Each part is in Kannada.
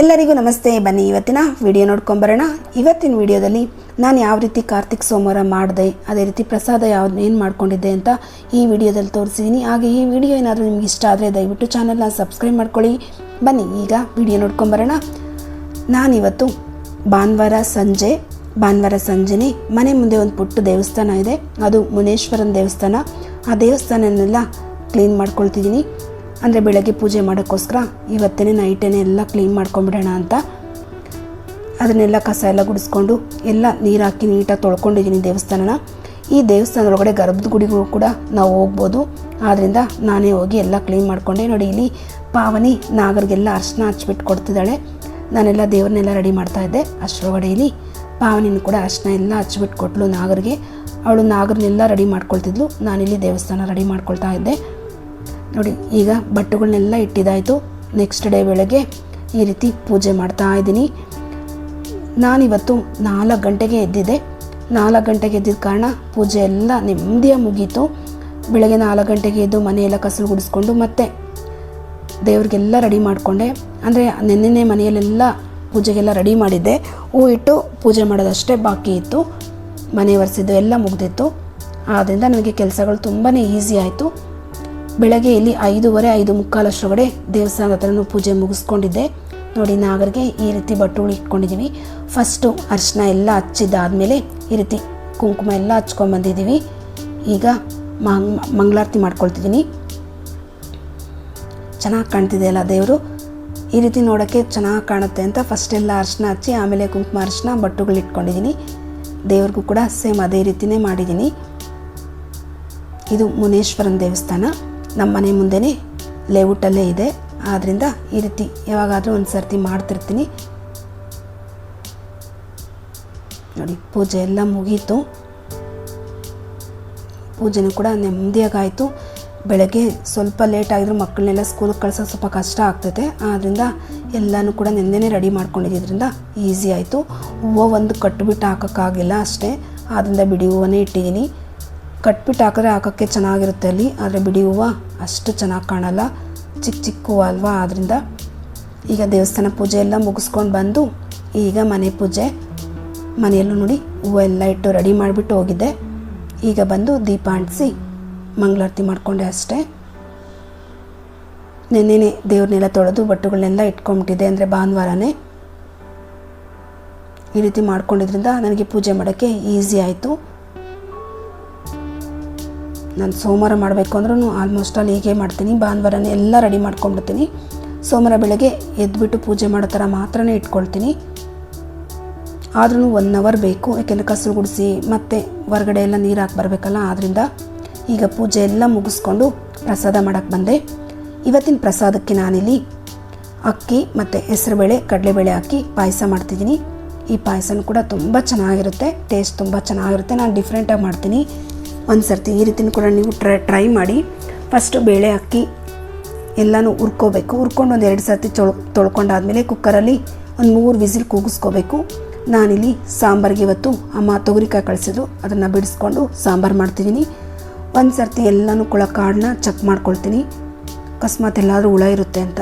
ಎಲ್ಲರಿಗೂ ನಮಸ್ತೆ. ಬನ್ನಿ, ಇವತ್ತಿನ ವಿಡಿಯೋ ನೋಡ್ಕೊಂಬರೋಣ ಇವತ್ತಿನ ವಿಡಿಯೋದಲ್ಲಿ ನಾನು ಯಾವ ರೀತಿ ಕಾರ್ತಿಕ್ ಸೋಮವಾರ ಮಾಡಿದೆ, ಅದೇ ರೀತಿ ಪ್ರಸಾದ ಯಾವ್ದು, ಏನು ಮಾಡ್ಕೊಂಡಿದ್ದೆ ಅಂತ ಈ ವಿಡಿಯೋದಲ್ಲಿ ತೋರಿಸಿದ್ದೀನಿ ಹಾಗೆ ಈ ವಿಡಿಯೋ ಏನಾದರೂ ನಿಮ್ಗೆ ಇಷ್ಟ ಆದರೆ ದಯವಿಟ್ಟು ಚಾನಲ್ನ ಸಬ್ಸ್ಕ್ರೈಬ್ ಮಾಡ್ಕೊಳ್ಳಿ. ಬನ್ನಿ, ಈಗ ವಿಡಿಯೋ ನೋಡ್ಕೊಂಬರೋಣ ನಾನಿವತ್ತು ಭಾನುವಾರ ಸಂಜೆ, ಭಾನುವಾರ ಸಂಜೆನೇ ಮನೆ ಮುಂದೆ ಒಂದು ಪುಟ್ಟ ದೇವಸ್ಥಾನ ಇದೆ. ಅದು ಮುನೇಶ್ವರನ ದೇವಸ್ಥಾನ. ಆ ದೇವಸ್ಥಾನನೆಲ್ಲ ಕ್ಲೀನ್ ಮಾಡ್ಕೊಳ್ತಿದ್ದೀನಿ ಅಂದರೆ ಬೆಳಗ್ಗೆ ಪೂಜೆ ಮಾಡೋಕ್ಕೋಸ್ಕರ ಇವತ್ತೇ ನೈಟೇನೆ ಎಲ್ಲ ಕ್ಲೀನ್ ಮಾಡ್ಕೊಂಬಿಡೋಣ ಅಂತ. ಅದನ್ನೆಲ್ಲ ಕಸ ಎಲ್ಲ ಗುಡಿಸ್ಕೊಂಡು ಎಲ್ಲ ನೀರು ಹಾಕಿ ನೀಟಾಗಿ ತೊಳ್ಕೊಂಡಿದ್ದೀನಿ ದೇವಸ್ಥಾನನ. ಈ ದೇವಸ್ಥಾನದೊಳಗಡೆ ಗರ್ಭದ ಗುಡಿಗೂ ಕೂಡ ನಾವು ಹೋಗ್ಬೋದು. ಆದ್ದರಿಂದ ನಾನೇ ಹೋಗಿ ಎಲ್ಲ ಕ್ಲೀನ್ ಮಾಡಿಕೊಂಡೆ. ನೋಡಿ, ಇಲ್ಲಿ ಪಾವನಿ ನಾಗರಿಗೆಲ್ಲ ಅರ್ಶನ ಹಚ್ಬಿಟ್ಟು ಕೊಡ್ತಿದ್ದಾಳೆ. ನಾನೆಲ್ಲ ದೇವ್ರನ್ನೆಲ್ಲ ರೆಡಿ ಮಾಡ್ತಾ ಇದ್ದೆ. ಅಷ್ಟರೊಳಗಡೆ ಇಲ್ಲಿ ಪಾವನಿನ ಕೂಡ ಅರ್ಶನ ಎಲ್ಲ ಹಚ್ಬಿಟ್ಟು ಕೊಟ್ಟಳು ನಾಗರಿಗೆ. ಅವಳು ನಾಗರನ್ನೆಲ್ಲ ರೆಡಿ ಮಾಡ್ಕೊಳ್ತಿದ್ಲು. ನಾನಿಲ್ಲಿ ದೇವಸ್ಥಾನ ರೆಡಿ ಮಾಡ್ಕೊಳ್ತಾ ಇದ್ದೆ. ನೋಡಿ, ಈಗ ಬಟ್ಟೆಗಳನ್ನೆಲ್ಲ ಇಟ್ಟಿದ್ದಾಯಿತು. ನೆಕ್ಸ್ಟ್ ಡೇ ಬೆಳಗ್ಗೆ ಈ ರೀತಿ ಪೂಜೆ ಮಾಡ್ತಾ ಇದ್ದೀನಿ. ನಾನಿವತ್ತು ನಾಲ್ಕು ಗಂಟೆಗೆ ಎದ್ದಿದ್ದೆ. ನಾಲ್ಕು ಗಂಟೆಗೆ ಎದ್ದಿದ್ದ ಕಾರಣ ಪೂಜೆ ಎಲ್ಲ ನೆಮ್ಮದಿಯಾಗಿ ಮುಗೀತು. ಬೆಳಗ್ಗೆ ನಾಲ್ಕು ಗಂಟೆಗೆ ಎದ್ದು ಮನೆಯೆಲ್ಲ ಕಸಲು ಗುಡಿಸ್ಕೊಂಡು ಮತ್ತೆ ದೇವ್ರಿಗೆಲ್ಲ ರೆಡಿ ಮಾಡಿಕೊಂಡೆ. ಅಂದರೆ ನೆನ್ನೆನೆ ಮನೆಯಲ್ಲೆಲ್ಲ ಪೂಜೆಗೆಲ್ಲ ರೆಡಿ ಮಾಡಿದ್ದೆ. ಹೂ ಇಟ್ಟು ಪೂಜೆ ಮಾಡೋದಷ್ಟೇ ಬಾಕಿ ಇತ್ತು. ಮನೆ ಒರೆಸಿದ್ದು ಎಲ್ಲ ಮುಗ್ದಿತ್ತು. ಆದ್ದರಿಂದ ನನಗೆ ಕೆಲಸಗಳು ತುಂಬಾ ಈಸಿ ಆಯಿತು. ಬೆಳಗ್ಗೆ ಇಲ್ಲಿ ಐದೂವರೆ ಐದು ಮುಕ್ಕಾಲಷ್ಟರೊಳಗಡೆ ದೇವಸ್ಥಾನದ ಹತ್ರನೂ ಪೂಜೆ ಮುಗಿಸ್ಕೊಂಡಿದ್ದೆ. ನೋಡಿ, ನಾಗರಿಗೆ ಈ ರೀತಿ ಬಟ್ಟುಗಳು ಇಟ್ಕೊಂಡಿದ್ದೀವಿ ಫಸ್ಟು ಅರ್ಶಿನ ಎಲ್ಲ ಹಚ್ಚಿದ್ದಾದಮೇಲೆ ಈ ರೀತಿ ಕುಂಕುಮ ಎಲ್ಲ ಹಚ್ಕೊಂಬಂದಿದ್ದೀವಿ ಈಗ ಮಂಗ್, ಮಂಗಳಾರತಿ ಮಾಡ್ಕೊಳ್ತಿದ್ದೀನಿ. ಚೆನ್ನಾಗಿ ಕಾಣ್ತಿದೆ ಅಲ್ಲ ದೇವರು? ಈ ರೀತಿ ನೋಡೋಕ್ಕೆ ಚೆನ್ನಾಗಿ ಕಾಣುತ್ತೆ ಅಂತ ಫಸ್ಟ್ ಎಲ್ಲ ಅರ್ಶಿನ ಹಚ್ಚಿ, ಆಮೇಲೆ ಕುಂಕುಮ ಅರ್ಶಿನ, ಬಟ್ಟುಗಳು ಇಟ್ಕೊಂಡಿದ್ದೀನಿ ದೇವ್ರಿಗೂ ಕೂಡ ಸೇಮ್ ಅದೇ ರೀತಿನೇ ಮಾಡಿದ್ದೀನಿ ಇದು ಮುನೇಶ್ವರನ ದೇವಸ್ಥಾನ. ನಮ್ಮ ಮನೆ ಮುಂದೆನೇ ಲೇಔಟಲ್ಲೇ ಇದೆ. ಆದ್ದರಿಂದ ಈ ರೀತಿ ಯಾವಾಗಾದರೂ ಒಂದು ಸರ್ತಿ ಮಾಡ್ತಿರ್ತೀನಿ. ನೋಡಿ, ಪೂಜೆ ಎಲ್ಲ ಮುಗೀತು. ಪೂಜೆನೂ ಕೂಡ ನೆಮ್ಮದಿಯಾಗಾಯಿತು. ಬೆಳಗ್ಗೆ ಸ್ವಲ್ಪ ಲೇಟ್ ಆಗಿದ್ರು ಮಕ್ಕಳನ್ನೆಲ್ಲ ಸ್ಕೂಲಿಗೆ ಕಳ್ಸೋದು ಸ್ವಲ್ಪ ಕಷ್ಟ ಆಗ್ತೈತೆ ಆದ್ದರಿಂದ ಎಲ್ಲನೂ ಕೂಡ ನೆನ್ನೆನೇ ರೆಡಿ ಮಾಡ್ಕೊಂಡಿದ್ದರಿಂದ ಈಸಿ ಆಯಿತು. ಹೂವು ಒಂದು ಕಟ್ಬಿಟ್ಟು ಹಾಕೋಕ್ಕಾಗಿಲ್ಲ ಅಷ್ಟೇ. ಆದ್ದರಿಂದ ಬಿಡಿ ಹೂವನ್ನೇ ಇಟ್ಟಿದ್ದೀನಿ. ಕಟ್ಬಿಟ್ಟು ಹಾಕಿದ್ರೆ ಹಾಕೋಕ್ಕೆ ಚೆನ್ನಾಗಿರುತ್ತೆ ಅಲ್ಲಿ. ಆದರೆ ಬಿಡಿ ಹೂವು, ಅಷ್ಟು ಚೆನ್ನಾಗಿ ಕಾಣಲ್ಲ. ಚಿಕ್ಕ ಚಿಕ್ಕ ಹೂವು ಅಲ್ವಾ? ಆದ್ದರಿಂದ ಈಗ ದೇವಸ್ಥಾನ ಪೂಜೆ ಎಲ್ಲ ಮುಗಿಸ್ಕೊಂಡು ಬಂದು ಈಗ ಮನೆ ಪೂಜೆ. ಮನೆಯಲ್ಲೂ ನೋಡಿ ಹೂವು ಎಲ್ಲ ಇಟ್ಟು ರೆಡಿ ಮಾಡಿಬಿಟ್ಟು ಹೋಗಿದ್ದೆ ಈಗ ಬಂದು ದೀಪ ಅಂಟಿಸಿ ಮಂಗಳಾರತಿ ಮಾಡಿಕೊಂಡೆ ಅಷ್ಟೇ. ನೆನ್ನೆನೆ ದೇವ್ರನ್ನೆಲ್ಲ ತೊಳೆದು ಬಟ್ಟುಗಳನ್ನೆಲ್ಲ ಇಟ್ಕೊಂಬಿಟ್ಟಿದ್ದೆ ಅಂದರೆ ಭಾನುವಾರನೇ. ಈ ರೀತಿ ಮಾಡ್ಕೊಂಡಿದ್ರಿಂದ ನನಗೆ ಪೂಜೆ ಮಾಡೋಕ್ಕೆ ಈಸಿ ಆಯಿತು. ನಾನು ಸೋಮವಾರ ಮಾಡಬೇಕು ಅಂದ್ರೂ ಆಲ್ಮೋಸ್ಟ್ ಆಲ್ ಹೀಗೆ ಮಾಡ್ತೀನಿ. ಭಾನುವಾರನೇ ಎಲ್ಲ ರೆಡಿ ಮಾಡ್ಕೊಂಡ್ಬಿಡ್ತೀನಿ. ಸೋಮವಾರ ಬೆಳಗ್ಗೆ ಎದ್ದುಬಿಟ್ಟು ಪೂಜೆ ಮಾಡೋ ಥರ ಮಾತ್ರನೇ ಇಟ್ಕೊಳ್ತೀನಿ. ಆದ್ರೂ ಒನ್ ಅವರ್ ಬೇಕು. ಯಾಕೆಂದರೆ ಕಸರು ಗುಡಿಸಿ ಮತ್ತು ಹೊರಗಡೆ ಎಲ್ಲ ನೀರು ಹಾಕಿ ಬರಬೇಕಲ್ಲ ಆದ್ದರಿಂದ ಈಗ ಪೂಜೆ ಎಲ್ಲ ಮುಗಿಸ್ಕೊಂಡು ಪ್ರಸಾದ ಮಾಡೋಕ್ಕೆ ಬಂದೆ. ಇವತ್ತಿನ ಪ್ರಸಾದಕ್ಕೆ ನಾನಿಲ್ಲಿ ಅಕ್ಕಿ ಮತ್ತು ಹೆಸರುಬೇಳೆ ಕಡಲೆಬೇಳೆ ಹಾಕಿ ಪಾಯಸ ಮಾಡ್ತಿದ್ದೀನಿ. ಈ ಪಾಯಸನೂ ಕೂಡ ತುಂಬ ಚೆನ್ನಾಗಿರುತ್ತೆ. ಟೇಸ್ಟ್ ತುಂಬ ಚೆನ್ನಾಗಿರುತ್ತೆ. ನಾನು ಡಿಫ್ರೆಂಟಾಗಿ ಮಾಡ್ತೀನಿ. ಒಂದು ಸರ್ತಿ ಈ ರೀತಿನೂ ಕೂಡ ನೀವು ಟ್ರೈ ಟ್ರೈ ಮಾಡಿ. ಫಸ್ಟು ಬೇಳೆ ಅಕ್ಕಿ ಎಲ್ಲನೂ ಹುರ್ಕೋಬೇಕು. ಹುರ್ಕೊಂಡು ಒಂದು ಎರಡು ಸರ್ತಿ ತೊಳ್, ತೊಳ್ಕೊಂಡಾದ್ಮೇಲೆ ಕುಕ್ಕರಲ್ಲಿ ಒಂದು ಮೂರು ವಿಸಿಲ್ ಕೂಗಿಸ್ಕೋಬೇಕು. ನಾನಿಲ್ಲಿ ಸಾಂಬಾರಿಗೆ ಇವತ್ತು ಅಮ್ಮ ತೊಗರಿಕಾಯಿ ಕಳಿಸಿದ್ರು. ಅದನ್ನು ಬಿಡಿಸ್ಕೊಂಡು ಸಾಂಬಾರು ಮಾಡ್ತಿದ್ದೀನಿ. ಒಂದು ಸರ್ತಿ ಎಲ್ಲನೂ ಕೂಡ ಕಾಳನ್ನ ಚೆಕ್ ಮಾಡ್ಕೊಳ್ತೀನಿ. ಅಕಸ್ಮಾತ್ ಎಲ್ಲಾದರೂ ಹುಳ ಇರುತ್ತೆ ಅಂತ.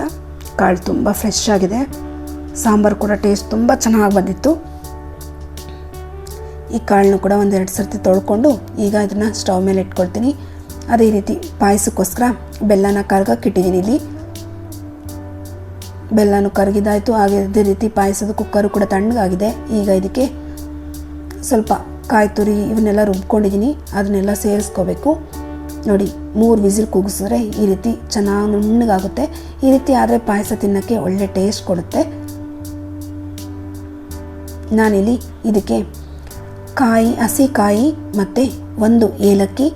ಕಾಳು ತುಂಬ ಫ್ರೆಶ್ ಆಗಿದೆ. ಸಾಂಬಾರು ಕೂಡ ಟೇಸ್ಟ್ ತುಂಬ ಚೆನ್ನಾಗಿ ಬಂದಿತ್ತು. ಈ ಕಾಳನ್ನು ಕೂಡ ಒಂದೆರಡು ಸರ್ತಿ ತೊಳ್ಕೊಂಡು ಈಗ ಅದನ್ನು ಸ್ಟವ್ ಮೇಲೆ ಇಟ್ಕೊಳ್ತೀನಿ. ಅದೇ ರೀತಿ ಪಾಯಸಕ್ಕೋಸ್ಕರ ಬೆಲ್ಲನ ಕರ್ಗಕ್ಕೆ ಇಟ್ಟಿದ್ದೀನಿ ಇಲ್ಲಿ. ಬೆಲ್ಲನೂ ಕರಗಿದಾಯಿತು. ಹಾಗೆ ಅದೇ ರೀತಿ ಪಾಯಸದ ಕುಕ್ಕರು ಕೂಡ ತಣ್ಣಗಾಗಿದೆ. ಈಗ ಇದಕ್ಕೆ ಸ್ವಲ್ಪ ಕಾಯಿ ತುರಿ ಇವನ್ನೆಲ್ಲ ರುಬ್ಕೊಂಡಿದ್ದೀನಿ. ಅದನ್ನೆಲ್ಲ ಸೇರಿಸ್ಕೋಬೇಕು. ನೋಡಿ, ಮೂರು ವಿಸಿಲ್ ಕೂಗಿಸಿದ್ರೆ ಈ ರೀತಿ ಚೆನ್ನಾಗಿ ನುಣ್ಣಗಾಗುತ್ತೆ. ಈ ರೀತಿ ಆದರೆ ಪಾಯಸ ತಿನ್ನೋಕ್ಕೆ ಒಳ್ಳೆ ಟೇಸ್ಟ್ ಕೊಡುತ್ತೆ. ನಾನಿಲ್ಲಿ ಇದಕ್ಕೆ ಕಾಯಿ, ಹಸಿ ಕಾಯಿ ಮತ್ತು ಒಂದು ಏಲಕ್ಕಿ,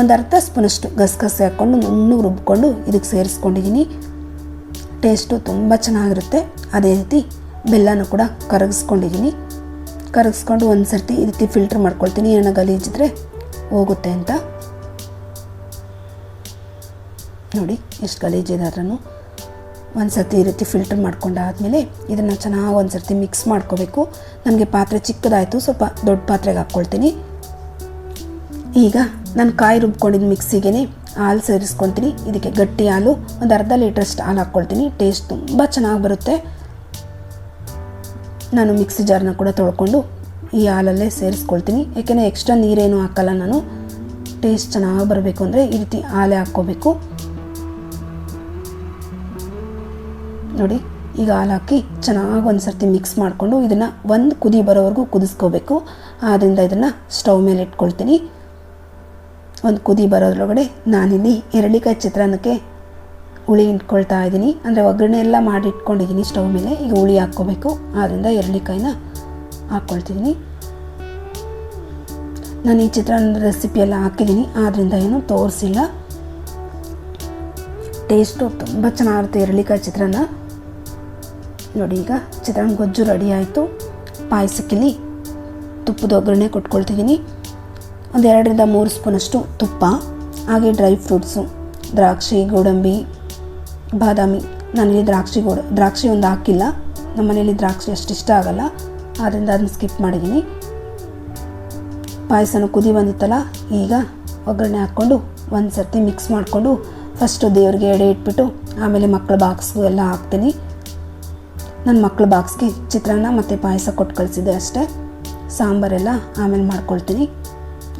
ಒಂದು ಅರ್ಧ ಸ್ಪೂನಷ್ಟು ಗಸಗಸೆ ಹಾಕ್ಕೊಂಡು ನುಣ್ಣು ರುಬ್ಕೊಂಡು ಇದಕ್ಕೆ ಸೇರಿಸ್ಕೊಂಡಿದ್ದೀನಿ. ಟೇಸ್ಟು ತುಂಬ ಚೆನ್ನಾಗಿರುತ್ತೆ. ಅದೇ ರೀತಿ ಬೆಲ್ಲನೂ ಕೂಡ ಕರಗಿಸ್ಕೊಂಡಿದ್ದೀನಿ. ಕರಗಿಸ್ಕೊಂಡು ಒಂದು ಸರ್ತಿ ಈ ರೀತಿ ಫಿಲ್ಟ್ರ್ ಮಾಡ್ಕೊಳ್ತೀನಿ ಏನೋ ಗಲೀಜಿದ್ರೆ ಹೋಗುತ್ತೆ ಅಂತ. ನೋಡಿ, ಎಷ್ಟು ಗಲೀಜಿದೆ ಅದನ್ನು ಒಂದು ಸರ್ತಿ ಈ ರೀತಿ ಫಿಲ್ಟರ್ ಮಾಡ್ಕೊಂಡಾದ್ಮೇಲೆ ಇದನ್ನು ಚೆನ್ನಾಗಿ ಒಂದು ಸರ್ತಿ ಮಿಕ್ಸ್ ಮಾಡ್ಕೋಬೇಕು. ನನಗೆ ಪಾತ್ರೆ ಚಿಕ್ಕದಾಯಿತು, ಸ್ವಲ್ಪ ದೊಡ್ಡ ಪಾತ್ರೆಗೆ ಹಾಕ್ಕೊಳ್ತೀನಿ. ಈಗ ನಾನು ಕಾಯಿ ರುಬ್ಕೊಂಡಿದ್ದು ಮಿಕ್ಸಿಗೆ ಹಾಲು ಸೇರಿಸ್ಕೊತೀನಿ. ಇದಕ್ಕೆ ಗಟ್ಟಿ ಹಾಲು, ಒಂದು ಅರ್ಧ ಲೀಟ್ರಷ್ಟು ಹಾಲು ಹಾಕ್ಕೊಳ್ತೀನಿ. ಟೇಸ್ಟ್ ತುಂಬ ಚೆನ್ನಾಗಿ ಬರುತ್ತೆ. ನಾನು ಮಿಕ್ಸಿ ಜಾರ್ನ ಕೂಡ ತೊಳ್ಕೊಂಡು ಈ ಹಾಲಲ್ಲೇ ಸೇರಿಸ್ಕೊಳ್ತೀನಿ. ಯಾಕೆಂದರೆ ಎಕ್ಸ್ಟ್ರಾ ನೀರೇನು ಹಾಕಲ್ಲ ನಾನು. ಟೇಸ್ಟ್ ಚೆನ್ನಾಗಿ ಬರಬೇಕು ಅಂದರೆ ಈ ರೀತಿ ಹಾಲೇ ಹಾಕ್ಕೋಬೇಕು. ನೋಡಿ, ಈಗ ಹಾಲು ಹಾಕಿ ಚೆನ್ನಾಗಿ ಒಂದು ಸರ್ತಿ ಮಿಕ್ಸ್ ಮಾಡಿಕೊಂಡು ಇದನ್ನು ಒಂದು ಕುದಿ ಬರೋವರೆಗೂ ಕುದಿಸ್ಕೋಬೇಕು. ಆದ್ದರಿಂದ ಇದನ್ನು ಸ್ಟವ್ ಮೇಲೆ ಇಟ್ಕೊಳ್ತೀನಿ. ಒಂದು ಕುದಿ ಬರೋದ್ರೊಳಗಡೆ ನಾನಿಲ್ಲಿ ಎರಳಿಕಾಯಿ ಚಿತ್ರಾನ್ನಕ್ಕೆ ಹುಳಿ ಇಟ್ಕೊಳ್ತಾ ಇದ್ದೀನಿ. ಅಂದರೆ ಒಗ್ಗರಣೆ ಎಲ್ಲ ಮಾಡಿ ಇಟ್ಕೊಂಡಿದ್ದೀನಿ ಸ್ಟವ್ ಮೇಲೆ. ಈಗ ಹುಳಿ ಹಾಕ್ಕೋಬೇಕು. ಆದ್ದರಿಂದ ಎರಳಿಕಾಯಿನ ಹಾಕ್ಕೊಳ್ತಿದ್ದೀನಿ. ನಾನು ಈ ಚಿತ್ರಾನ್ನದ ರೆಸಿಪಿ ಎಲ್ಲ ಹಾಕಿದ್ದೀನಿ. ಆದ್ದರಿಂದ ಏನು ತೋರಿಸಿಲ್ಲ. ಟೇಸ್ಟು ತುಂಬ ಚೆನ್ನಾಗಿರುತ್ತೆ ಎರಳಿಕಾಯಿ ಚಿತ್ರಾನ್ನ. ನೋಡಿ ಈಗ ಚಿತ್ರಾನ್ನ ಗೊಜ್ಜು ರೆಡಿ ಆಯಿತು. ಪಾಯಸಕ್ಕಿಲ್ಲಿ ತುಪ್ಪದ ಒಗ್ಗರಣೆ ಕೊಟ್ಕೊಳ್ತಿದ್ದೀನಿ. ಒಂದು ಎರಡರಿಂದ ಮೂರು ಸ್ಪೂನಷ್ಟು ತುಪ್ಪ, ಹಾಗೆ ಡ್ರೈ ಫ್ರೂಟ್ಸು ದ್ರಾಕ್ಷಿ, ಗೋಡಂಬಿ, ಬಾದಾಮಿ. ನನಗೆ ದ್ರಾಕ್ಷಿ ಗೋಡ ದ್ರಾಕ್ಷಿ ಒಂದು ಹಾಕಿಲ್ಲ. ನಮ್ಮ ಮನೆಯಲ್ಲಿ ದ್ರಾಕ್ಷಿ ಅಷ್ಟು ಇಷ್ಟ ಆಗಲ್ಲ. ಆದ್ದರಿಂದ ಅದನ್ನು ಸ್ಕಿಪ್ ಮಾಡಿದ್ದೀನಿ. ಪಾಯಸನ ಕುದಿ ಬಂದಿತ್ತಲ್ಲ, ಈಗ ಒಗ್ಗರಣೆ ಹಾಕ್ಕೊಂಡು ಒಂದು ಸರ್ತಿ ಮಿಕ್ಸ್ ಮಾಡಿಕೊಂಡು ಫಸ್ಟು ದೇವ್ರಿಗೆ ಎಡೆ ಇಟ್ಬಿಟ್ಟು, ಆಮೇಲೆ ಮಕ್ಕಳ ಬಾಕ್ಸ್ಗೂ ಎಲ್ಲ ಹಾಕ್ತೀನಿ. ನನ್ನ ಮಕ್ಕಳ ಬಾಕ್ಸ್ಗೆ ಚಿತ್ರಾನ್ನ ಮತ್ತು ಪಾಯಸ ಕೊಟ್ಟು ಕಳಿಸಿದೆ ಅಷ್ಟೇ. ಸಾಂಬಾರೆಲ್ಲ ಆಮೇಲೆ ಮಾಡ್ಕೊಳ್ತೀನಿ.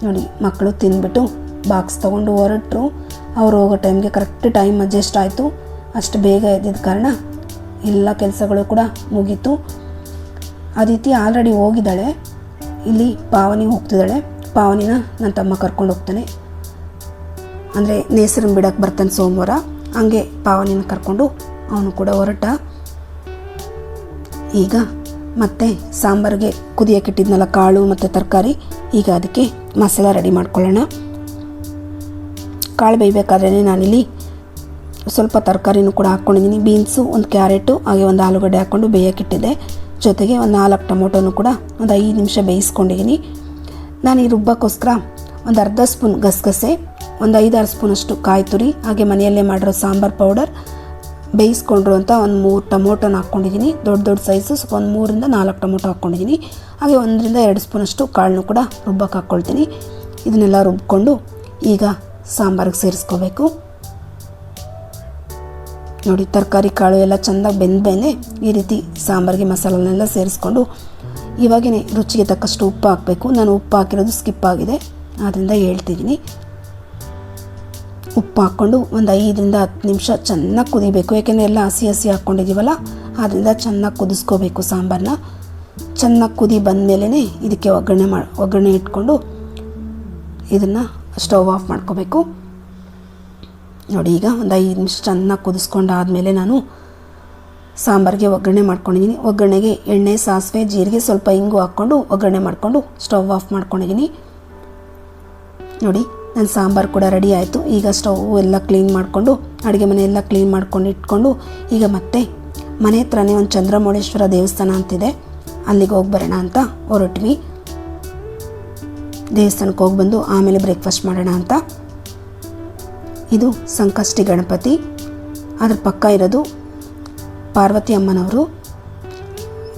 ನೋಡಿ ಮಕ್ಕಳು ತಿಂದ್ಬಿಟ್ಟು ಬಾಕ್ಸ್ ತೊಗೊಂಡು ಹೊರಟರು. ಅವ್ರು ಹೋಗೋ ಟೈಮ್ಗೆ ಕರೆಕ್ಟ್ ಟೈಮ್ ಅಡ್ಜಸ್ಟ್ ಆಯಿತು. ಅಷ್ಟು ಬೇಗ ಎದ್ದಿದ್ದ ಕಾರಣ ಎಲ್ಲ ಕೆಲಸಗಳು ಕೂಡ ಮುಗೀತು. ಅದಿತಿ ಆಲ್ರೆಡಿ ಹೋಗಿದ್ದಾಳೆ. ಇಲ್ಲಿ ಪಾವನಿ ಹೋಗ್ತಿದ್ದಾಳೆ. ಪಾವನಿನ ನನ್ನ ತಮ್ಮ ಕರ್ಕೊಂಡು ಹೋಗ್ತಾನೆ. ಅಂದರೆ, ನೇಸರನ್ನ ಬಿಡಕ್ಕೆ ಬರ್ತಾನೆ ಸೋಮವಾರ. ಹಂಗೆ ಪಾವನಿನ ಕರ್ಕೊಂಡು ಅವನು ಕೂಡ ಹೊರಟ. ಈಗ ಮತ್ತೆ ಸಾಂಬಾರಿಗೆ ಕುದಿಯಕ್ಕಿಟ್ಟಿದ್ನಲ್ಲ ಕಾಳು ಮತ್ತು ತರಕಾರಿ, ಈಗ ಅದಕ್ಕೆ ಮಸಾಲ ರೆಡಿ ಮಾಡ್ಕೊಳ್ಳೋಣ. ಕಾಳು ಬೇಯಬೇಕಾದ್ರೆ ನಾನಿಲ್ಲಿ ಸ್ವಲ್ಪ ತರಕಾರಿನೂ ಕೂಡ ಹಾಕ್ಕೊಂಡಿದ್ದೀನಿ. ಬೀನ್ಸು, ಒಂದು ಕ್ಯಾರೆಟು, ಹಾಗೆ ಒಂದು ಆಲೂಗಡ್ಡೆ ಹಾಕ್ಕೊಂಡು ಬೇಯಕ್ಕಿಟ್ಟಿದ್ದೆ ಜೊತೆಗೆ ಒಂದು ನಾಲ್ಕು ಟೊಮೊಟೊನು ಕೂಡ ಒಂದು ಐದು ನಿಮಿಷ ಬೇಯಿಸ್ಕೊಂಡಿದ್ದೀನಿ. ನಾನು ಈ ರುಬ್ಬಕ್ಕೋಸ್ಕರ ಒಂದು ಅರ್ಧ ಸ್ಪೂನ್ ಗಸಗಸೆ, ಒಂದು ಐದಾರು ಸ್ಪೂನಷ್ಟು ಕಾಯಿ ತುರಿ, ಹಾಗೆ ಮನೆಯಲ್ಲೇ ಮಾಡಿರೋ ಸಾಂಬಾರು ಪೌಡರ್ ಬೇಯಿಸ್ಕೊಂಡ್ರು ಅಂತ ಒಂದು ಮೂರು ಟೊಮೊಟೊನ ಹಾಕ್ಕೊಂಡಿದ್ದೀನಿ. ದೊಡ್ಡ ದೊಡ್ಡ ಸೈಜು ಸ್ವಲ್ಪ ಒಂದು ಮೂರಿಂದ ನಾಲ್ಕು ಟೊಮೊಟೊ ಹಾಕ್ಕೊಂಡಿದ್ದೀನಿ. ಹಾಗೆ ಒಂದರಿಂದ ಎರಡು ಸ್ಪೂನಷ್ಟು ಕಾಳನ್ನು ಕೂಡ ರುಬ್ಬಕ್ಕೆ ಹಾಕ್ಕೊಳ್ತೀನಿ ಇದನ್ನೆಲ್ಲ ರುಬ್ಕೊಂಡು ಈಗ ಸಾಂಬಾರಿಗೆ ಸೇರಿಸ್ಕೋಬೇಕು. ನೋಡಿ, ತರಕಾರಿ ಕಾಳು ಎಲ್ಲ ಚೆಂದಾಗಿ ಬೆಂದ ಈ ರೀತಿ ಸಾಂಬಾರಿಗೆ ಮಸಾಲನೆಲ್ಲ ಸೇರಿಸ್ಕೊಂಡು ಇವಾಗೇ ರುಚಿಗೆ ತಕ್ಕಷ್ಟು ಉಪ್ಪು ಹಾಕಬೇಕು. ನಾನು ಉಪ್ಪು ಹಾಕಿರೋದು ಸ್ಕಿಪ್ ಆಗಿದೆ. ಆದ್ದರಿಂದ ಹೇಳ್ತಿದ್ದೀನಿ. ಉಪ್ಪು ಹಾಕ್ಕೊಂಡು ಒಂದು ಐದರಿಂದ ಹತ್ತು ನಿಮಿಷ ಚೆನ್ನಾಗಿ ಕುದಿಬೇಕು. ಯಾಕೆಂದರೆ ಎಲ್ಲ ಹಸಿ ಹಸಿ ಹಾಕ್ಕೊಂಡಿದ್ದೀವಲ್ಲ ಆದ್ದರಿಂದ ಚೆನ್ನಾಗಿ ಕುದಿಸ್ಕೋಬೇಕು ಸಾಂಬಾರನ್ನ ಚೆನ್ನಾಗಿ ಕುದಿ ಬಂದಮೇಲೆ ಇದಕ್ಕೆ ಒಗ್ಗರಣೆ ಮಾಡಿ, ಒಗ್ಗರಣೆ ಇಟ್ಕೊಂಡು ಇದನ್ನು ಸ್ಟವ್ ಆಫ್ ಮಾಡ್ಕೋಬೇಕು. ನೋಡಿ, ಈಗ ಒಂದು ಐದು ನಿಮಿಷ ಚೆನ್ನಾಗಿ ಕುದಿಸ್ಕೊಂಡಾದಮೇಲೆ ನಾನು ಸಾಂಬಾರಿಗೆ ಒಗ್ಗರಣೆ ಮಾಡ್ಕೊಂಡಿದ್ದೀನಿ ಒಗ್ಗರಣೆಗೆ ಎಣ್ಣೆ, ಸಾಸಿವೆ, ಜೀರಿಗೆ ಸ್ವಲ್ಪ ಹಿಂಗು ಹಾಕ್ಕೊಂಡು ಒಗ್ಗರಣೆ ಮಾಡಿಕೊಂಡು ಸ್ಟವ್ ಆಫ್ ಮಾಡ್ಕೊಂಡಿದ್ದೀನಿ ನೋಡಿ ನನ್ನ ಸಾಂಬಾರು ಕೂಡ ರೆಡಿ ಆಯಿತು. ಈಗ ಸ್ಟವ್ ಎಲ್ಲ ಕ್ಲೀನ್ ಮಾಡಿಕೊಂಡು, ಅಡುಗೆ ಮನೆ ಎಲ್ಲ ಕ್ಲೀನ್ ಮಾಡ್ಕೊಂಡು ಇಟ್ಕೊಂಡು, ಈಗ ಮತ್ತೆ ಮನೆ ಹತ್ರನೇ ಒಂದು ಚಂದ್ರಮೌಳೇಶ್ವರ ದೇವಸ್ಥಾನ ಅಂತಿದೆ. ಅಲ್ಲಿಗೆ ಹೋಗಿ ಬರೋಣ ಅಂತ ಹೊರಟ್ವಿ. ದೇವಸ್ಥಾನಕ್ಕೆ ಹೋಗಿ ಬಂದು ಆಮೇಲೆ ಬ್ರೇಕ್ಫಾಸ್ಟ್ ಮಾಡೋಣ ಅಂತ. ಇದು ಸಂಕಷ್ಟಿ ಗಣಪತಿ. ಅದ್ರ ಪಕ್ಕ ಇರೋದು ಪಾರ್ವತಿ ಅಮ್ಮನವರು.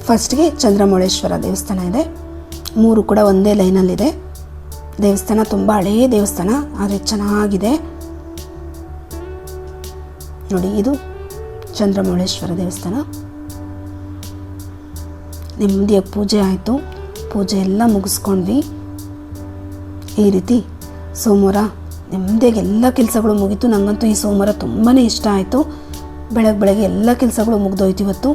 ಫಸ್ಟ್ಗೆ ಚಂದ್ರಮೌಳೇಶ್ವರ ದೇವಸ್ಥಾನ ಇದೆ. ಮೂರು ಕೂಡ ಒಂದೇ ಲೈನಲ್ಲಿದೆ ದೇವಸ್ಥಾನ ತುಂಬ ಹಳೇ ದೇವಸ್ಥಾನ, ಆದರೆ ಚೆನ್ನಾಗಿದೆ. ನೋಡಿ, ಇದು ಚಂದ್ರಮೌಳೇಶ್ವರ ದೇವಸ್ಥಾನ. ನೆಮ್ಮದಿಯ ಪೂಜೆ ಆಯಿತು. ಪೂಜೆ ಎಲ್ಲ ಮುಗಿಸ್ಕೊಂಡ್ವಿ. ಈ ರೀತಿ ಸೋಮವಾರ ನೆಮ್ಮದಿಯಾಗಿ ಎಲ್ಲ ಕೆಲಸಗಳು ಮುಗೀತು. ನನಗಂತೂ ಈ ಸೋಮವಾರ ತುಂಬಾ ಇಷ್ಟ ಆಯಿತು. ಬೆಳಗ್ಗೆ ಬೆಳಗ್ಗೆ ಎಲ್ಲ ಕೆಲಸಗಳು ಮುಗ್ದೋಯ್ತು ಇವತ್ತು.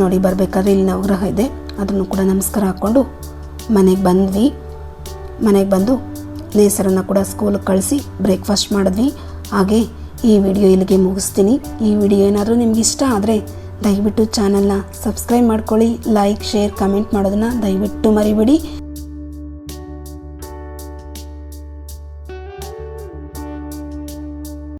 ನೋಡಿ, ಬರಬೇಕಾದ್ರೆ ಇಲ್ಲಿ ನವಗ್ರಹ ಇದೆ. ಅದನ್ನು ಕೂಡ ನಮಸ್ಕಾರ ಹಾಕ್ಕೊಂಡು ಮನೆಗೆ ಬಂದ್ವಿ. ಮನೆಗೆ ಬಂದು ನೇಸರನ್ನು ಕೂಡ ಸ್ಕೂಲಿಗೆ ಕಳಿಸಿ ಬ್ರೇಕ್ಫಾಸ್ಟ್ ಮಾಡಿದ್ವಿ. ಹಾಗೆ ಈ ವಿಡಿಯೋ ಇಲ್ಲಿಗೆ ಮುಗಿಸ್ತೀನಿ. ಈ ವಿಡಿಯೋ ಏನಾದರೂ ನಿಮ್ಗೆ ಇಷ್ಟ ಆದರೆ ದಯವಿಟ್ಟು ಚಾನಲ್ನ ಸಬ್ಸ್ಕ್ರೈಬ್ ಮಾಡ್ಕೊಳ್ಳಿ ಲೈಕ್ ಶೇರ್ ಕಮೆಂಟ್ ಮಾಡೋದನ್ನು ದಯವಿಟ್ಟು ಮರಿಬೇಡಿ.